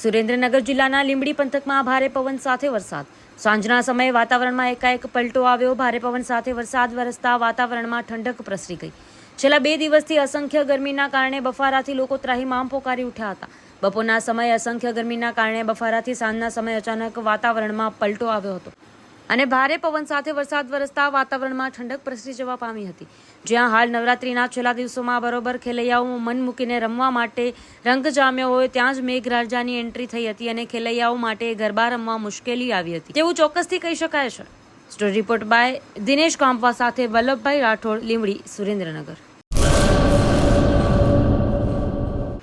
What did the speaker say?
સુરેન્દ્રનગર જિલ્લાના લીંબડી પંથકમાં ભારે પવન સાથે વરસાદ. સાંજના સમયે વાતાવરણમાં એકાએક પલટો આવ્યો. ભારે પવન સાથે વરસાદ વરસતા વાતાવરણમાં ઠંડક પ્રસરી ગઈ. છેલ્લા બે દિવસથી અસંખ્ય ગરમીના કારણે બફારાથી લોકો ત્રાહીમામ પોકારી ઉઠ્યા હતા. બપોરના સમયે અસંખ્ય ગરમીના કારણે બફારાથી સાંજના સમયે અચાનક વાતાવરણમાં પલટો આવ્યો હતો. અને ભારે પવન સાથે વરસાદ વરસતા વાતાવરણમાં ઠંડક પ્રસરી જવા પામી હતી. જ્યાં હાલ નવરાત્રીના છેલ્લા દિવસોમાં બરોબર ખેલૈયાઓ મન મૂકીને રમવા માટે રંગ જામ્યો હોય ત્યાં જ મેઘરાજાની એન્ટ્રી થઈ હતી અને ખેલૈયાઓ માટે ગરબા રમવા મુશ્કેલી આવી હતી. તેવું ચોક્કસથી કહી શકાય છે. સ્ટોરી રિપોર્ટ બાય દિનેશ કાંપવા સાથે વલ્લભભાઈ રાઠોડ, લીંબડી, સુરેન્દ્રનગર.